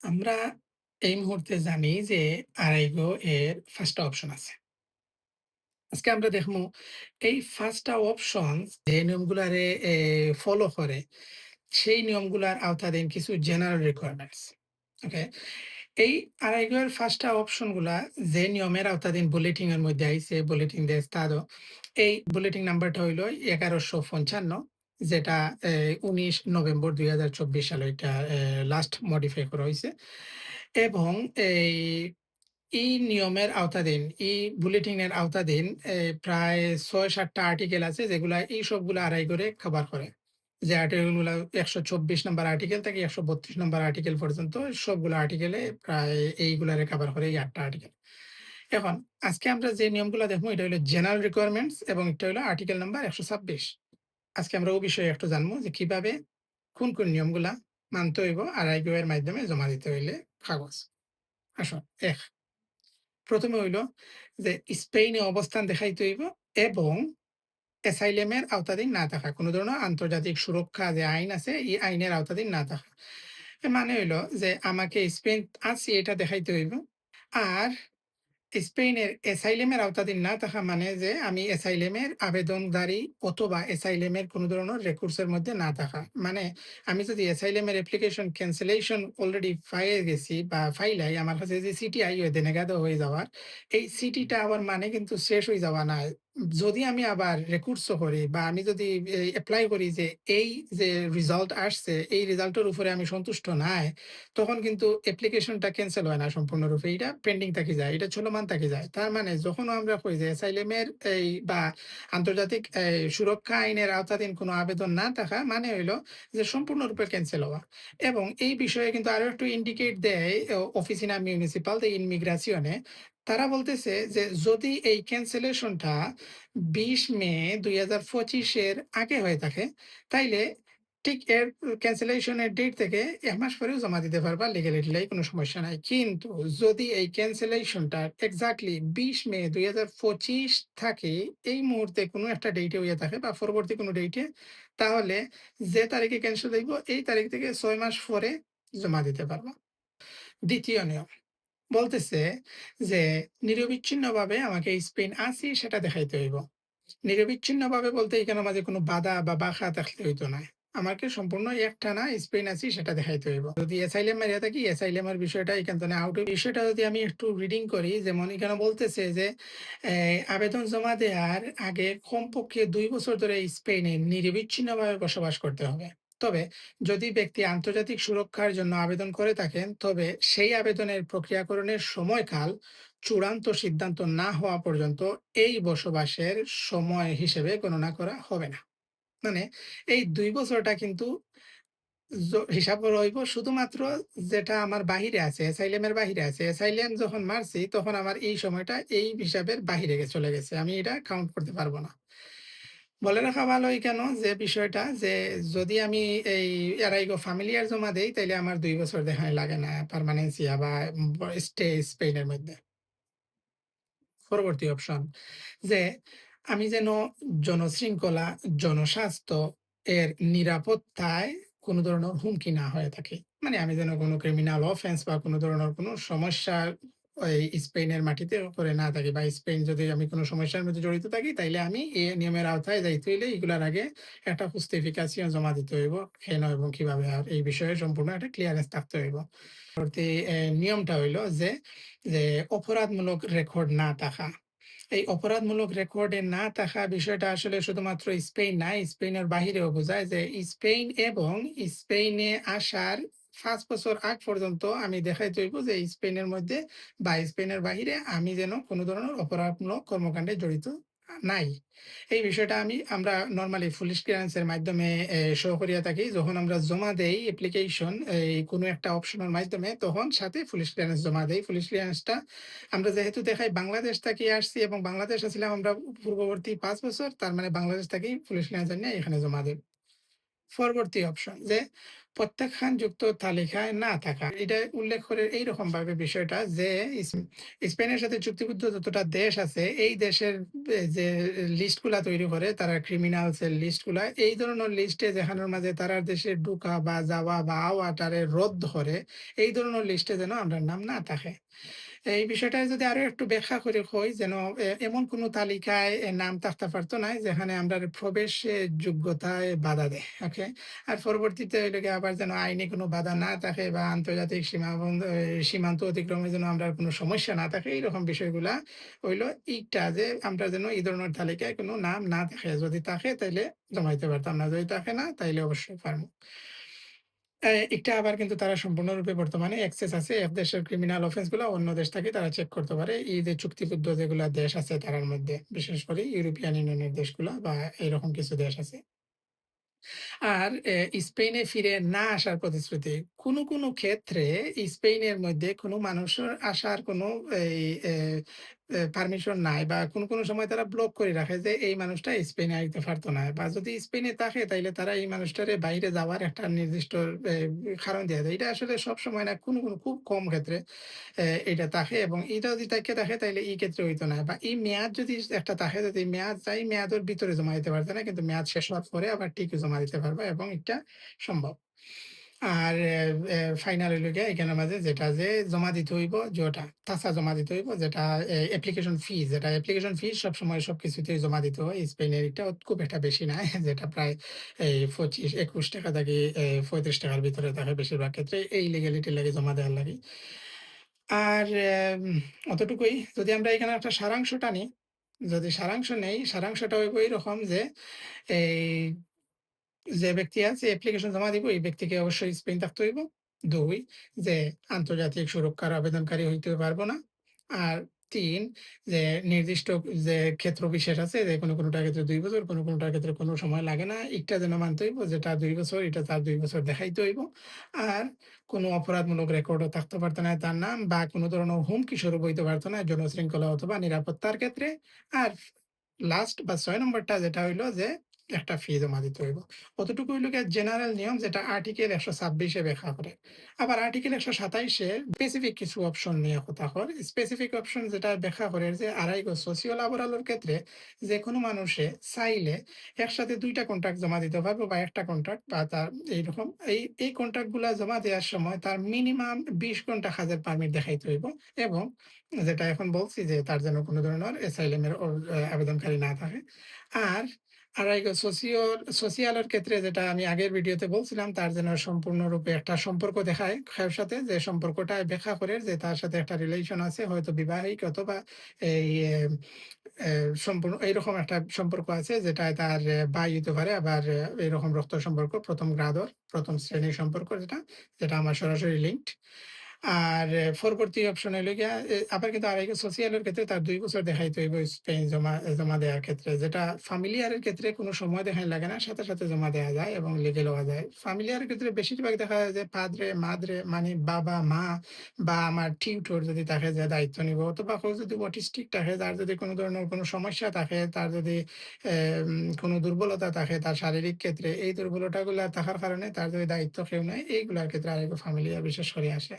আমরা এই মুহূর্তে জানি যে আড়াইগো এর ১st টা অপশন আছে। আজকে আমরা দেখমু এই 1st অপশন যে নিয়মগুলারে ফলো করে, সেই নিয়মগুলার আওতাধীন কিছু জেনারেল রিকোয়ারমেন্টস। ওকে? এই আড়াইগো এর 1st টা অপশনগুলা যে নিয়মের আওতাধীন বুলেটিং এর মধ্যে আইছে, বুলেটিন de Estado এই বুলেটিন নাম্বারটা হইল ১১৫৫ যেটা ১৯ নভেম্বর ২০২৪ সালে এটা লাস্ট মডিফাই করা হইছে। এবং এই এই নিয়মের আওতাধীন, এই বুলেটিনের আওতাধীন প্রায় ছয় সাতটা আর্টিকেল আছে যেগুলা এই সবগুলা করে কভার করে। যে আর্টিকেলগুলা ১২৪ নাম্বার আর্টিকেল থেকে একশো বত্রিশ নম্বর আর্টিকেল পর্যন্ত সবগুলো আর্টিকেলে প্রায় এইগুলারে কভার করে এই আটটা আর্টিকেল। এখন আজকে আমরা যে নিয়মগুলা দেখমু এটা হলো জেনারেল রিকোয়ারমেন্টস এবং এটা হইল আর্টিকেল নাম্বার ১২৬ আজকে আমরা ও বিষয়ে একটু জানব যে কীভাবে কোন, কোন নিয়মগুলা মানতে হইব আড়াইগো এর মাধ্যমে জমা দিতে হইলে কাগজ। আসুন ১ প্রথমে হইল যে স্পেনে অবস্থান দেখাইতে হইব এবং অ্যাসাইলাম এর আওতাধীন না থাকা। কোনো ধরনের আন্তর্জাতিক সুরক্ষা যে আইন আছে, এই আইনের আওতাধীন না থাকা। মানে হইল যে আমাকে স্পেন আছি এটা দেখাইতে হইব। আর স্পেনের এসাইলেমের আওতাধীন না থাকা মানে যে আমি এসাইলেমের আবেদনকারী অথবা এসাইলেমের কোনো ধরনের রেকর্ডস এর মধ্যে না থাকা। মানে আমি যদি এসাইলেমের অ্যাপ্লিকেশন ক্যান্সেলেশন অলরেডি পাইয়ে গেছি বা ফাইলাই আমার কাছে যে সিটি আই হয়ে দেনেগাদ হয়ে যাওয়ার, এই সিটিটা আবার মানে কিন্তু শেষ হয়ে যাওয়া না। যদি আমি আবার রেকর্ডসও করি বা আমি যদি এ এপ্লাই করি যে এই যে রিজাল্ট আসছে, এই রিজাল্টের উপরে আমি সন্তুষ্ট নাই, তখন কিন্তু অ্যাপ্লিকেশনটা ক্যানসেল হয় না সম্পূর্ণরূপে। এটা পেন্ডিং থাকি যায়। এটা চলমান থাকি যায়। তার মানে যখন আমরা কই যে অ্যাসাইলাম এর এই বা আন্তর্জাতিক সুরক্ষা আইনের আওতাধীন কোনো আবেদন না থাকা মানে হইল যে সম্পূর্ণরূপে ক্যানসেল হওয়া। এবং এই বিষয়ে কিন্তু আরও একটু ইন্ডিকেট দেয় অ মিউনিসিপাল দ্য এ। তারা বলতেছে যে যদি এই ক্যান্সেলেশনটা বিশ মে ২০২৫ এর আগে হয়ে থাকে, তাইলে ঠিক এর ক্যান্সেলেশনের ডেট থেকে এক মাস পরেও জমা দিতে পারবা লিগ্যালিটিলাই কোনো সমস্যা নাই। কিন্তু যদি এই ক্যান্সেলেশনটা এক্সাক্টলি ২০ মে ২০২৫ থাকে, এই মুহূর্তে কোনো একটা ডেটে হইয়া থাকে বা পরবর্তী কোনো ডেটে, তাহলে যে তারিখে ক্যান্সেল হইব এই তারিখ থেকে ছয় মাস পরে জমা দিতে পারবা। দ্বিতীয় নিয়ম বলতেছে যে, নিরবিচ্ছিন্নভাবে আমাকে স্পেন আছি সেটা দেখাইতে হইব। নিরবিচ্ছিন্নভাবে বলতে এখানের মাঝে কোন বাধা বা বাঁকা থাকলে হইতো না। আমাকে সম্পূর্ণ একটানা স্পেন আছি সেটা দেখাইতে হইব। যদি অ্যাসাইলাম মাইরা থাকি অ্যাসাইলাম এর বিষয়টা এখান থেকে আউট বিষয়টা যদি আমি একটু রিডিং করি, যেমন এখানে বলতেছে যে আবেদন জমা দেওয়ার আগে কমপক্ষে দুই বছর ধরে স্পেনে নিরবিচ্ছিন্নভাবে বসবাস করতে হবে। তবে যদি ব্যক্তি আন্তর্জাতিক সুরক্ষার জন্য আবেদন করে থাকেন, তবে সেই আবেদনের প্রক্রিয়াকরণের সময়কাল চূড়ান্ত সিদ্ধান্ত না হওয়া পর্যন্ত এই বসবাসের সময় হিসেবে গণনা করা হবে না। মানে এই দুই বছরটা কিন্তু হিসাব করা হইব শুধুমাত্র যেটা আমার বাহিরে আছে, অ্যাসাইলাম এর বাহিরে আছে। অ্যাসাইলাম যখন মারছি তখন আমার এই সময়টা এই হিসাবের বাহিরে চলে গেছে। আমি এটা কাউন্ট করতে পারব না। বলে রাখা ভালো এইখানেও যে বিষয়টা যে যদি আমি এই আড়াইগো ফ্যামিলিয়ার জমা দেই তাইলে আমার ২ বছর দেখায় লাগে না পার্মানেন্সিয়া বা স্টে স্পেনের মধ্যে। পরবর্তী অপশন যে আমি যেন জনশৃঙ্খলা, জনস্বাস্থ্য এর নিরাপত্তায় কোনো ধরনের হুমকি না হয়ে থাকে। মানে আমি যেন কোনো ক্রিমিনাল অফেন্স বা কোনো ধরনের কোনো সমস্যা ওই স্পেনের মাটিতে করে না থাকি বা স্পেন যদি আমি কোনো সমস্যার মধ্যে জড়িত থাকি তাইলে আমি এ নিয়মের আওতায় যাইতে হইলে এগুলার আগে একটা justification জমা দিতে হইব। কেন এবং কীভাবে আর এই বিষয়ে সম্পূর্ণ একটা ক্লিয়ারেন্স থাকতে হইব। পরবর্তী নিয়মটা হইল যে, যে অপরাধমূলক রেকর্ড না থাকা। এই অপরাধমূলক রেকর্ডে না থাকা বিষয়টা আসলে শুধুমাত্র স্পেন না, স্পেনের বাহিরেও বোঝায় যে স্পেন এবং স্পেনে আসার ৫ বছর আগ পর্যন্ত আমি দেখাইতে হইব যে স্পেনের মধ্যে বা স্পেনের বাহিরে আমি যেন কোন ধরনের অপরাধমূলক কর্মকাণ্ডে জড়িত নাই। এই বিষয়টা আমি, আমরা নরমালি পুলিশ ক্লিয়ারেন্স এর মাধ্যমে শো করিয়া থাকি। যখন আমরা জমা দেই অ্যাপ্লিকেশন এই কোন একটা অপশনের মাধ্যমে, তখন সাথে পুলিশ ক্লিয়ারেন্স জমা দেই। পুলিশ ক্লিয়ারেন্সটা আমরা যেহেতু দেখাই, বাংলাদেশ থেকে আসছি এবং বাংলাদেশ আছিলাম আমরা পূর্ববর্তী পাঁচ বছর, তার মানে বাংলাদেশ থেকেই পুলিশ ক্লিয়ারেন্স নিয়ে এখানে জমা দেই। পরবর্তী অপশন যে প্রত্যাখ্যানযুক্ত তালিকায় না থাকা। এটা উল্লেখ করে এইরকমভাবে বিষয়টা যে স্পেনের সাথে চুক্তিবদ্ধ যতটা দেশ আছে, এই দেশের যে লিস্টগুলা তৈরি করে তারা ক্রিমিনালস এর লিস্টগুলা, এই ধরনের লিস্টে যেখানের মাঝে তারা দেশে ঢুকা বা যাওয়া বা আওয়াটারে রোধ করে, এই ধরনের লিস্টে যেন আমরার নাম না থাকে। এই বিষয়টা যদি আরও একটু ব্যাখ্যা করে কই যেন এমন কোন তালিকায় নাম থাকতে পারত না যেখানে আমরা প্রবেশের যোগ্যতায় বাধা দেয়। ওকে? আর পরবর্তীতে গিয়ে আবার যেন আইনে কোনো বাধা না থাকে বা আন্তর্জাতিক সীমাবন্ধ সীমান্ত অতিক্রমে যেন আমরা কোনো সমস্যা না থাকে, এইরকম বিষয়গুলা হইল এইটা যে আমরা যেন এই ধরনের তালিকায় কোনো নাম না থাকে। যদি থাকে তাইলে জমাইতে পারতাম না। যদি থাকে না তাইলে অবশ্যই পারমু। এ এটা আবার কিন্তু তারা সম্পূর্ণরূপে বর্তমানে অ্যাক্সেস আছে। এক দেশের ক্রিমিনাল অফেন্সগুলা অন্য দেশ থেকে তারা চেক করতে পারে। এই যে চুক্তিবদ্ধ যেগুলা দেশ আছে তারার মধ্যে, বিশেষ করে ইউরোপিয়ান ইউনিয়নের দেশগুলা বা এরকম কিছু দেশ আছে। আর স্পেনে ফিরে না আসার প্রতিশ্রুতি। কোন, কোন ক্ষেত্রে স্পেনের মধ্যে কোন মানুষের আসার কোন পারমিশন নাই বা কোন, কোন সময় তারা ব্লক করে রাখে যে এই মানুষটা স্পেনে আইতে পারত না। বা যদি স্পেনে থাকে তাইলে তারা এই মানুষটারে বাইরে যাওয়ার একটা নির্দিষ্ট কারণ দিয়া দেয়। এটা আসলে সবসময় না কোন, কোন খুব কম ক্ষেত্রে এটা থাকে এবং এটা যদি তাকে থাকে তাইলে এই ক্ষেত্রে হইতো না। বা এই মেয়াদ যদি একটা থাকে যদি মেয়াদ চাই মেয়াদের ভিতরে জমা দিতে পারতো না। কিন্তু মেয়াদ শেষ হওয়ার পরে আবার ঠিকই জমা দিতে পারবা এবং এটা সম্ভব। আর ফাইনাল হইল গিয়া এখানের মাঝে যেটা যে জমা দিতে হইব যেটা টাকা জমা দিতে হইব যেটা অ্যাপ্লিকেশন ফি যেটা অ্যাপ্লিকেশন ফি সবসময় সবকিছুতেই জমা দিতে হয়। স্পেনের এটা খুব একটা বেশি না। যেটা প্রায় এই ২৫-২১ টাকা থাকে পঁয়ত্রিশ টাকার ভিতরে থাকে বেশিরভাগ ক্ষেত্রে। এই লিগ্যালিটির লাগে জমা দেওয়ার লাগে আর অতটুকুই। যদি আমরা এখানে একটা সারাংশ টানি, যদি সারাংশ নেই, সারাংশটা হইব এইরকম যে এই যে ব্যক্তি আছে অ্যাপ্লিকেশন জমা দিব এই ব্যক্তিকে অবশ্যই স্পেন থাকতে হইব। ২ যে আন্তর্জাতিক সুরক্ষার আবেদনকারী হইতে পারব না। আর ৩ যে নির্দিষ্ট যে ক্ষেত্র বিশেষ আছে যে কোন, কোনটার ক্ষেত্রে দুই বছর, কোন, কোনটার ক্ষেত্রে কোনো সময় লাগে না। এইটা যেন মানতে হইব যেটা দুই বছর এটা তার দুই বছর দেখাইতে হইব। আর কোনো অপরাধমূলক রেকর্ডও থাকতে পারতো না তার নাম বা কোনো ধরনের হুমকি স্বরূপ হইতে পারতো না জনশৃঙ্খলা অথবা নিরাপত্তার ক্ষেত্রে। আর লাস্ট বা ছয় নম্বরটা যেটা হইল যে একটা ফি জমা দিতে হইব। অতটুকু হইল জেনারেল নিয়ম যেটা আর্টিকেল একশো ছাব্বিশে ব্যাখ্যা করে। আবার আর্টিকেল একশো সাতাইশে স্পেসিফিক কিছু অপশন নিয়ে কথা কয়। স্পেসিফিক অপশন যেটা ব্যাখ্যা করে যে আড়াই গো সোসিও ল্যাবোরাল ক্ষেত্রে যেকোনো মানুষে চাইলে একসাথে দুইটা কন্ট্রাক্ট জমা দিতে পারবে বা ১ টা কন্ট্রাক্ট বা তার এইরকম এই, এই কন্ট্রাক্টগুলা জমা দেওয়ার সময় তার মিনিমাম ২০ ঘণ্টা কাজের পারমিট দেখাইতে হইব এবং যেটা এখন বলছি যে তার যেন কোনো ধরনের অ আবেদনকারী না থাকে। আর আরাইগো সোসিও সোসিয়ালের ক্ষেত্রে যেটা আমি আগের ভিডিওতে বলছিলাম তার যেন সম্পূর্ণরূপে একটা সম্পর্ক দেখায় কারও সাথে যে সম্পর্কটা ব্যাখ্যা করে যে তার সাথে একটা রিলেশন আছে হয়তো বিবাহিক অথবা এই সম্পূর্ণ এইরকম একটা সম্পর্ক আছে যেটায় তার ভাই হইতে পারে আবার এরকম রক্ত সম্পর্ক ১ম গ্রাদর ১ম শ্রেণির সম্পর্ক যেটা, যেটা আমার সরাসরি লিঙ্কড। আর পরবর্তী অপশন হইল গিয়া আবার কিন্তু আরাইগো সোসিয়ালের ক্ষেত্রে তার ২ বছর দেখাইতে হইব স্পেন জমা জমা দেওয়ার ক্ষেত্রে। যেটা ফ্যামিলিয়ার এর ক্ষেত্রে কোনো সময় দেখাইন লাগে না। সাথে, সাথে জমা দেয়া যায় এবং লিগ্যাল হওয়া যায়। ফ্যামিলিয়ারের ক্ষেত্রে বেশিরভাগ দেখা যায় যে পাদ্রে, মাদ্রে মানে বাবা, মা বা আমার টিউটর যদি থাকে যে দায়িত্ব নিব অথবা কেউ যদি অটিস্টিক থাকে তার যদি কোনো ধরনের কোনো সমস্যা থাকে, তার যদি কোন দুর্বলতা থাকে তার শারীরিক ক্ষেত্রে এই দুর্বলতাগুলা থাকার কারণে তার যদি দায়িত্ব কেউ নেয় এইগুলার ক্ষেত্রে আরাইগো ফ্যামিলিয়ার বিশেষ করে আসে।